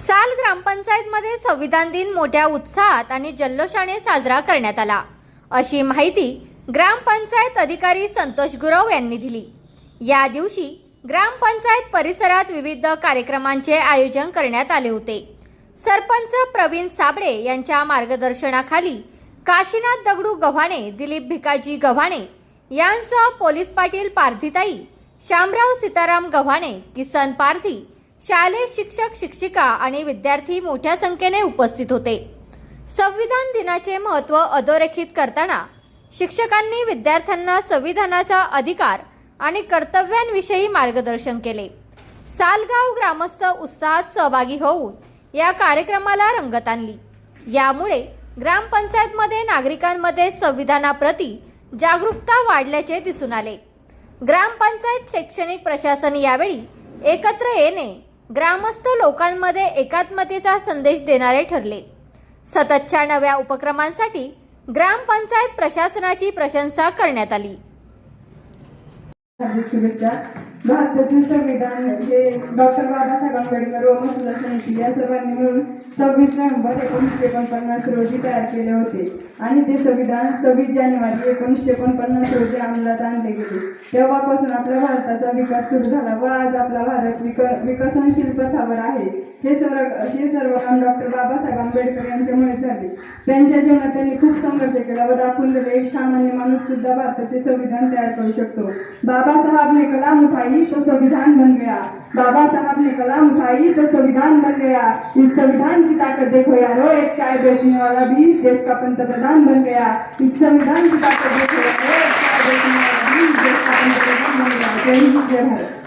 साल ग्रामपंचायतमध्ये संविधान दिन मोठ्या उत्साहात आणि जल्लोषाने साजरा करण्यात आला. अशी माहिती ग्रामपंचायत अधिकारी संतोष गुरव यांनी दिली. या दिवशी ग्रामपंचायत परिसरात विविध कार्यक्रमांचे आयोजन करण्यात आले होते. सरपंच प्रवीण साबळे यांच्या मार्गदर्शनाखाली काशीनाथ दगडू गव्हाणे दिलीप भिकाजी गव्हाणे यांसह पोलीस पाटील पार्थिताई श्यामराव सीताराम गव्हाणे किसन पारधी शालेय शिक्षक शिक्षिका आणि विद्यार्थी मोठ्या संख्येने उपस्थित होते. संविधान दिनाचे महत्त्व अधोरेखित करताना शिक्षकांनी विद्यार्थ्यांना संविधानाचा अधिकार आणि कर्तव्यांविषयी मार्गदर्शन केले. सालगाव ग्रामस्थ उत्साहात सहभागी होऊन या कार्यक्रमाला रंगत आणली. यामुळे ग्रामपंचायतमध्ये नागरिकांमध्ये संविधानाप्रती जागरूकता वाढल्याचे दिसून आले. ग्रामपंचायत शैक्षणिक प्रशासन यावेळी एकत्र येणे ग्रामस्थ लोकांमध्ये एकात्मतेचा संदेश देणारे ठरले. सततच्या नव्या उपक्रमांसाठी ग्रामपंचायत प्रशासनाची प्रशंसा करण्यात आली. भारतातील संविधान हे डॉक्टर बाबासाहेब आंबेडकर व महिला समिती या सर्वांनी मिळून सव्वीस नोव्हेंबर एकोणीसशे एकोणपन्नास रोजी तयार केले होते. आणि ते संविधान सव्वीस जानेवारी एकोणीसशे एकोणपन्नास रोजी अंमलात आणले गेले. तेव्हापासून आपल्या भारताचा विकास सुरू झाला व आज आपला भारत विक विकसनशील पथावर आहे. हे सर्व हे सर्व काम डॉक्टर बाबासाहेब आंबेडकर यांच्यामुळे झाले. त्यांच्या जीवनात त्यांनी खूप संघर्ष केला व दाखवून दिले एक सामान्य माणूस सुद्धा भारताचे संविधान तयार करू शकतो. बाबासाहेब ने कलाम उठाई तो संविधान बन गया। बाबा साहब ने कलाम उठाई तो संविधान बन गया। इस संविधान की ताकत देखो यारो, एक चाय बेचने वाला भी देश का पंत प्रधान बन गया। इस संविधान की ताकत देखो यारो, एक चाय बेचने वाला भी देश का पंत प्रधान बन गया। जय हिंद, जय भारत।